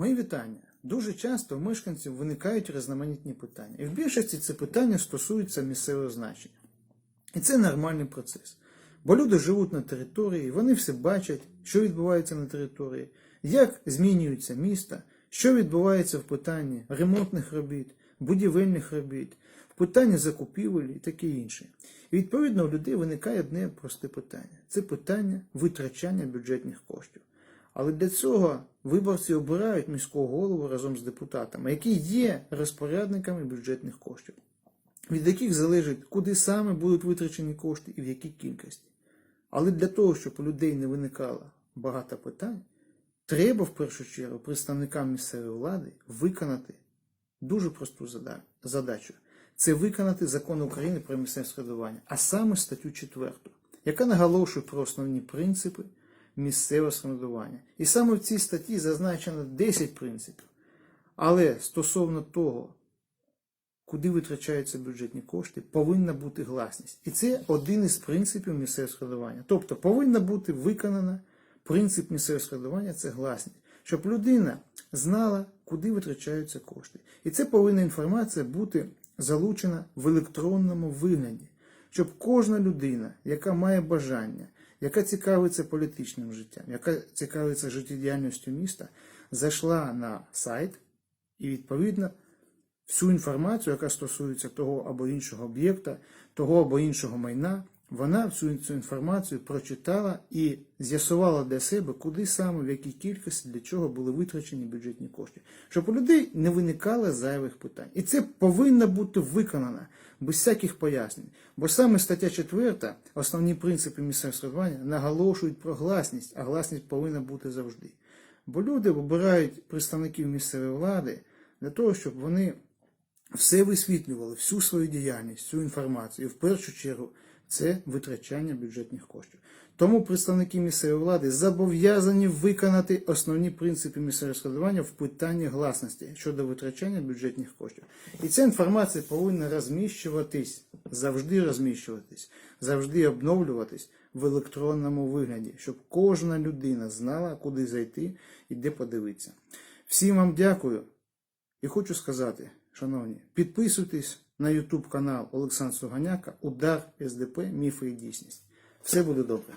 Мої вітання. Дуже часто у мешканців виникають різноманітні питання. І в більшості це питання стосуються місцевого значення. І це нормальний процес. Бо люди живуть на території, вони все бачать, що відбувається на території, як змінюється міста, що відбувається в питанні ремонтних робіт, будівельних робіт, в питанні закупівель і таке інше. І відповідно у людей виникає одне просте питання: це питання витрачання бюджетних коштів. Але для цього виборці обирають міського голову разом з депутатами, які є розпорядниками бюджетних коштів, від яких залежить, куди саме будуть витрачені кошти і в якій кількості. Але для того, щоб у людей не виникало багато питань, треба в першу чергу представникам місцевої влади виконати дуже просту задачу. Це виконати закон України про місцеве самоврядування, а саме статтю 4, яка наголошує про основні принципи місцевого самоврядування. І саме в цій статті зазначено 10 принципів. Але стосовно того, куди витрачаються бюджетні кошти, повинна бути гласність. І це один із принципів місцевого складування. Тобто повинна бути виконана принцип місцевого складування це гласність, щоб людина знала, куди витрачаються кошти. І це повинна інформація бути залучена в електронному вигляді, щоб кожна людина, яка має бажання, яка цікавиться політичним життям, яка цікавиться життєдіяльністю міста, зайшла на сайт і відповідно всю інформацію, яка стосується того або іншого об'єкта, того або іншого майна, вона всю цю інформацію прочитала і з'ясувала для себе, куди саме, в якій кількості, для чого були витрачені бюджетні кошти, щоб у людей не виникало зайвих питань. І це повинно бути виконано без всяких пояснень. Бо саме стаття 4, основні принципи місцевого самоврядування, наголошують про гласність, а гласність повинна бути завжди. Бо люди обирають представників місцевої влади для того, щоб вони все висвітлювали, всю свою діяльність, всю інформацію. І в першу чергу це витрачання бюджетних коштів. Тому представники місцевої влади зобов'язані виконати основні принципи місцевого складування в питанні гласності щодо витрачання бюджетних коштів. І ця інформація повинна розміщуватись, завжди розміщуватись, завжди обновлюватись в електронному вигляді, щоб кожна людина знала, куди зайти і де подивитися. Всім вам дякую. І хочу сказати, шановні, підписуйтесь на YouTube канал Олександр Суганяка, Удар СДП, Міфи і дійсність. Все буде добре.